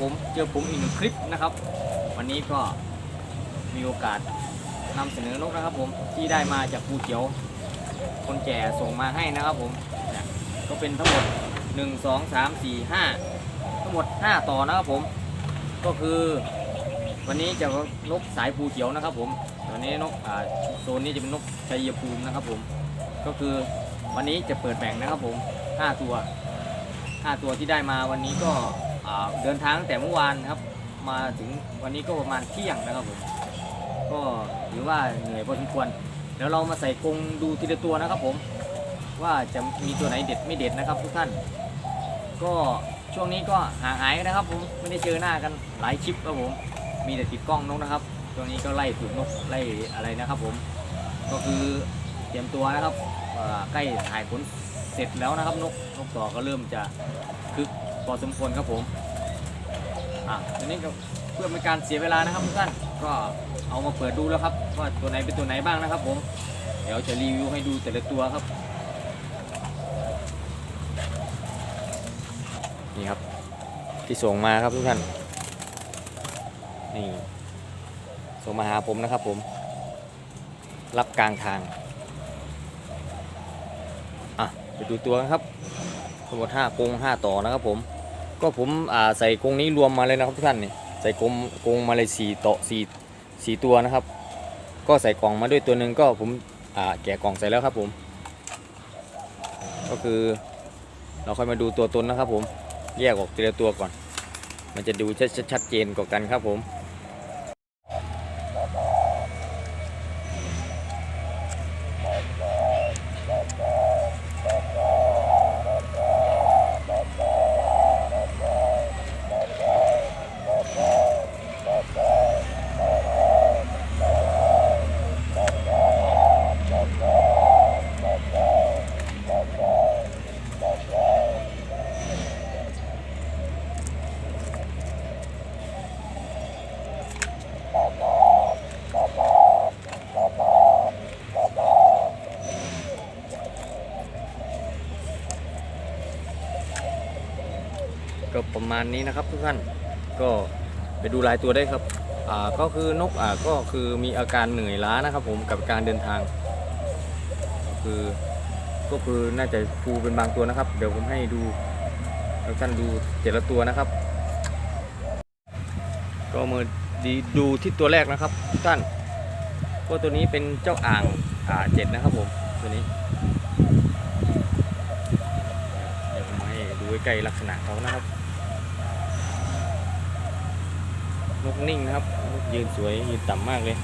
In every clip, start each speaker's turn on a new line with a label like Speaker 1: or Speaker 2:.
Speaker 1: ผมเจอผมอีกหนึ่งคลิปนะครับ วันนี้ก็มีโอกาสนำเสนอนกนะครับ ผมที่ได้มาจากภูเขียว คนแก่ส่งมาให้นะครับ ผมก็เป็นทั้งหมด 1 2 3 4 5 ทั้งหมด 5 ต่อนะครับผม ก็คือวันนี้จะนกสายภูเขียวนะครับ ผมตัวนี้นกโซนนี้จะเป็นนกชัยภูมินะครับ ผม ก็คือวันนี้จะเปิดแบ่งนะครับ ผม 5 ตัว 5 ตัวที่ได้มาวันนี้ก็ เดินทางตั้งแต่เมื่อวานครับ มาถึงวันนี้ก็ประมาณเที่ยงนะครับผมก็ถือว่าเหนื่อยพอสมควรเดี๋ยวเรามาใส่กรงดูทีละตัวนะครับผม ว่าจะมีตัวไหนเด็ดไม่เด็ดนะครับทุกท่าน ก็ช่วงนี้ก็ห่างหายนะครับผมไม่ได้เจอหน้ากันหลายคลิปครับผม มีแต่ติดกล้องนกนะครับช่วงนี้ก็ไล่ฝึกนกไล่อะไรนะครับผม ก็คือเตรียมตัวนะครับใกล้ถ่ายผลเสร็จแล้วนะครับนกนกต่อก็เริ่มจะ อสมควรครับผมอะทีนี้ก็เพื่อเป็นการเสียเวลานะครับทุกท่านก็เอามาเปิดดูแล้วครับว่าตัวไหนเป็นตัวไหนบ้างนะครับผมเดี๋ยวจะรีวิวให้ดูแต่ละตัวครับนี่ครับที่ส่งมาครับทุกท่านนี่ส่งมาหาผมนะครับผม รับกลางทางอะไปดูตัวครับทั้งหมดห้ากงห้าต่อนะครับผม ก็ผมใส่กรงนี้รวมมาเลยนะครับทุกท่านนี่ใส่กรงกรงมาเลยสี่ต่อสี่สี่ตัวนะครับ ก็ใส่กล่องมาด้วยตัวหนึ่งก็ผมแกะกล่องใส่แล้วครับผม ก็คือเราค่อยมาดูตัวตนนะครับผมแยกออกทีละตัวก่อน มันจะดูชัดชัดเจนกว่ากันครับผม ประมาณนี้นะครับทุกท่านก็ไปดูรายตัวได้ครับอ่าก็คือนกอ่าก็คือมีอาการเหนื่อยล้านะครับ ผมกับการเดินทางก็คือก็คือน่าจะฟูเป็นบางตัวนะครับ เดี๋ยวผมให้ดูทุกท่านดูแต่ละตัวนะครับ ก็มาดีดูที่ตัวแรกนะครับทุกท่านก็ตัวนี้เป็นเจ้าอ่างอ่าเจ็ดนะครับผมตัวนี้เดี๋ยวผมให้ดูใกล้ลักษณะเขานะครับ นิ่งนะครับ ยืนสวย ยืนต่ำมากเลย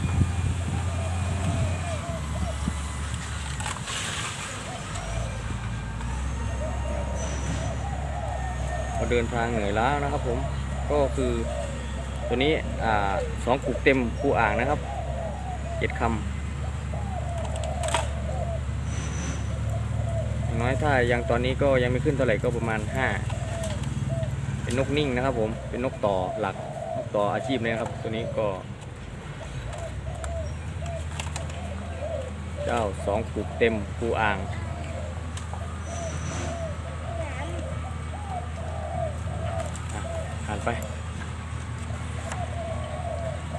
Speaker 1: พอเดินทางเหนื่อยล้านะครับผม ก็คือตัวนี้อ่าสองกุกเต็มคูอ่างนะครับเจ็ดคำน้อยถ้ายังตอนนี้ก็ยังไม่ขึ้นเท่าไหร่ก็ประมาณ5เป็นนกนิ่งนะครับผม เป็นนกต่อหลัก ต่ออาชีพเลยนะครับ ตัวนี้ก็เจ้าสองกุกเต็มคูอ่างผ่านไป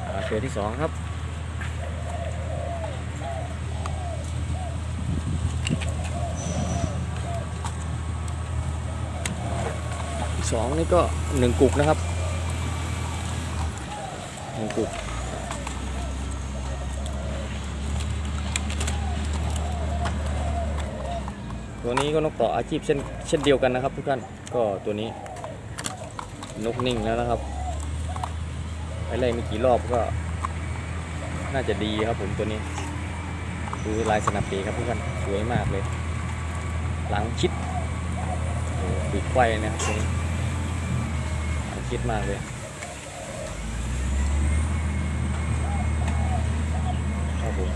Speaker 1: อ่าตัวที่สองครับสองนี่ก็หนึ่งกุกนะครับ หนึ่งกุกตัวนี้ก็นกต่ออาชีพเช่นเช่นเดียวกันนะครับทุกท่านก็ตัวนี้ นกนิ่งแล้วนะครับไปไล่ไม่กี่รอบก็ น่าจะดีครับผมตัวนี้ดูลายสนับเปครับทุกท่านสวยมากเลย หลังชิดโอ้โหปีกไขว้นะครับตัวนี้หลังชิดมากเลย ครับผม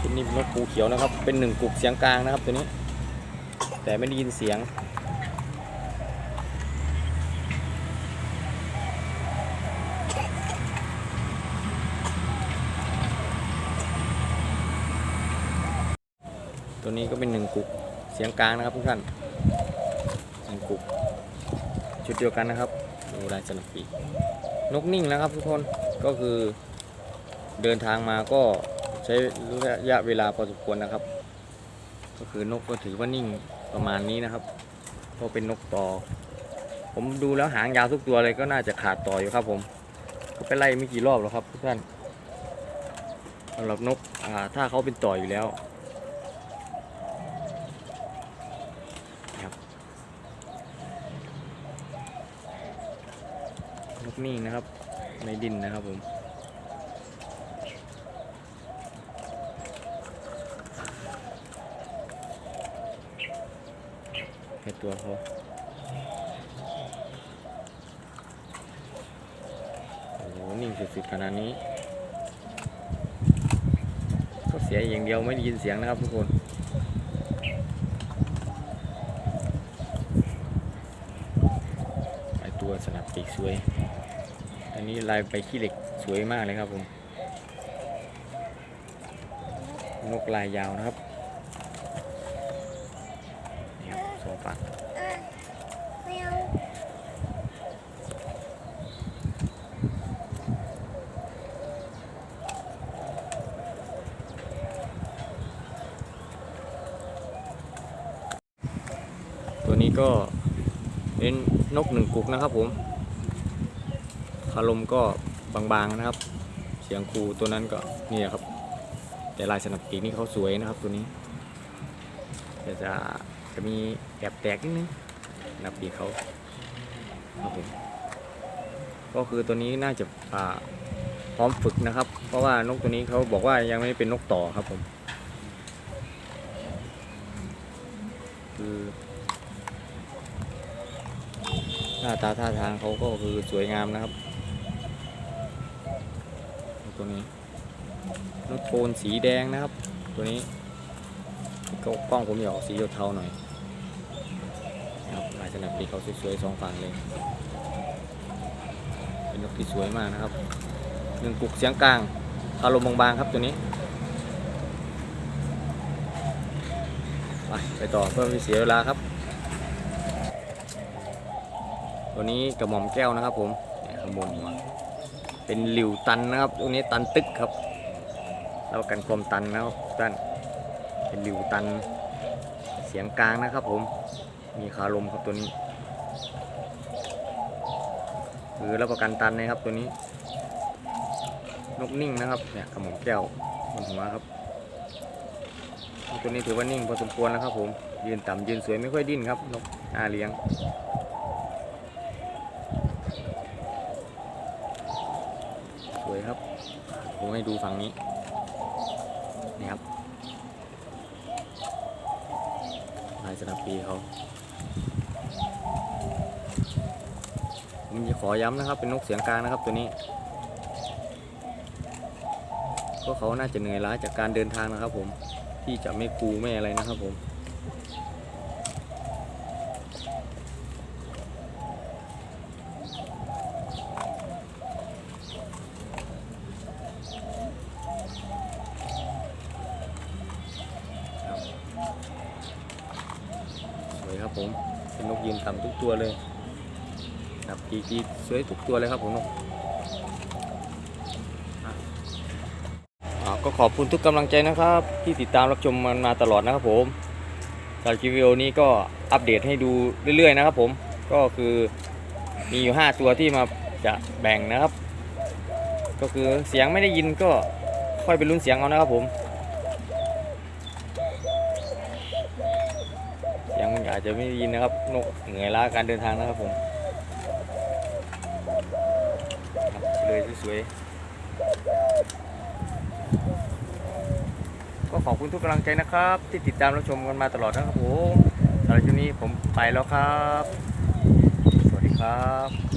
Speaker 1: ตัวนี้เป็นนกปูเขียวนะครับ เป็นหนึ่งกุกเสียงกลางนะครับตัวนี้ แต่ไม่ได้ยินเสียงตัวนี้ก็เป็นหนึ่งกุกเสียงกลางนะครับทุกท่านหนึ่งกุกชุดเดียวกันนะครับดูลายสนับปีกนกนิ่งนะครับทุกคนก็คือ เดินทางมาก็ใช้ระยะเวลาพอสมควรนะครับ ก็คือนกก็ถือว่านิ่งประมาณนี้นะครับก็เป็นนกต่อ ผมดูแล้วหางยาวทุกตัวเลยก็น่าจะขาดต่ออยู่ครับ ผมก็ไปไล่ไม่กี่รอบหรอกครับทุกท่านสำหรับนกอ่าถ้าเขาเป็นต่ออยู่แล้วนะครับนกนิ่งนะครับ ไม่ดินนะครับผม ตัวเขาโอ้โหนิ่งสุดๆขนาดนี้ก็เสียอย่างเดียวไม่ได้ยินเสียงนะครับทุกคนไอตัวสนับปีกสวย อันนี้ลายใบขี้เหล็กสวยมากเลยครับผม นกลายยาวนะครับ่อาตัวนี้ก็เป็นนกหนึ่งกุกนะครับผมคารมก็บางๆนะครับ เสียงครูตัวนั้นก็นี่ครับ แต่ลายสนับปีกนี่เขาสวยนะครับตัวนี้แต่จะจะมี แอบแตกนิดนึงนับปีกเขาครับผมก็คือตัวนี้น่าจะอ่าพร้อมฝึกนะครับ เพราะว่านกตัวนี้เขาบอกว่ายังไม่เป็นนกต่อครับผม คือหน้าตาท่าทางเขาก็คือสวยงามนะครับ ตัวนี้นกโทนสีแดงนะครับ ตัวนี้ก็กล้องผมอยากออกสีเทาๆหน่อย นะครับลายสนับปีเขาสวยๆสองฝั่งเลย เป็นนกที่สวยมากนะครับหนึ่งกุกเสียงกลางคารมบางๆครับตัวนี้ไปไปต่อเพื่อไม่เสียเวลาครับ ตัวนี้กระหม่อมแก้วนะครับ ผมข้างบนหัวเป็นหลิวตันนะครับตัวนี้ตันตึกครับรับประกันความตันนะครับท่านเป็นหลิวตันเสียงกลางนะครับผม มีคาลมครับตัวนี้คือรับประกันตันนะครับตัวนี้ นกนิ่งนะครับเนี่ยกระหม่อมแก้วบนหัวครับ ตัวนี้ถือว่านิ่งพอสมควรแล้วครับผมยืนต่ำยืนสวยไม่ค่อยดิ้นครับนกน่าเลี้ยงสวยครับผมให้ดูฝั่งนี้นี่ครับลายสนับปีเขา ผมจะขอย้ำนะครับ เป็นนกเสียงกลางนะครับตัวนี้ก็เขาน่าจะเหนื่อยล้าจากการเดินทางนะครับ ผมที่จะไม่คูไม่อะไรนะครับผมสวยครับผม เป็นนกยืนต่ำทุกตัวเลย ครับปีกีสวยทุกตัวเลยครับผมนกอะอ่าก็ขอบคุณทุกกำลังใจนะครับ ที่ติดตามรับชมมันมาตลอดนะครับผมสำหรับคลิปวิดีโอนี้ก็อัปเดตให้ดูเรื่อยๆนะครับผมก็คือมีอยู่ 5 ตัวที่มาจะแบ่งนะครับ ก็คือเสียงไม่ได้ยินก็ค่อยไปลุ้นเสียงเอานะครับผมเสียงมันอาจจะไม่ได้ยินนะครับนกเหนื่อยล้าการเดินทางนะครับผม เลยสวยๆก็ขอบคุณทุกกำลังใจนะครับ ที่ติดตามรับชมกันมาตลอดนะครับผมสำหรับช่วงนี้ผมไปแล้วครับ สวัสดีครับ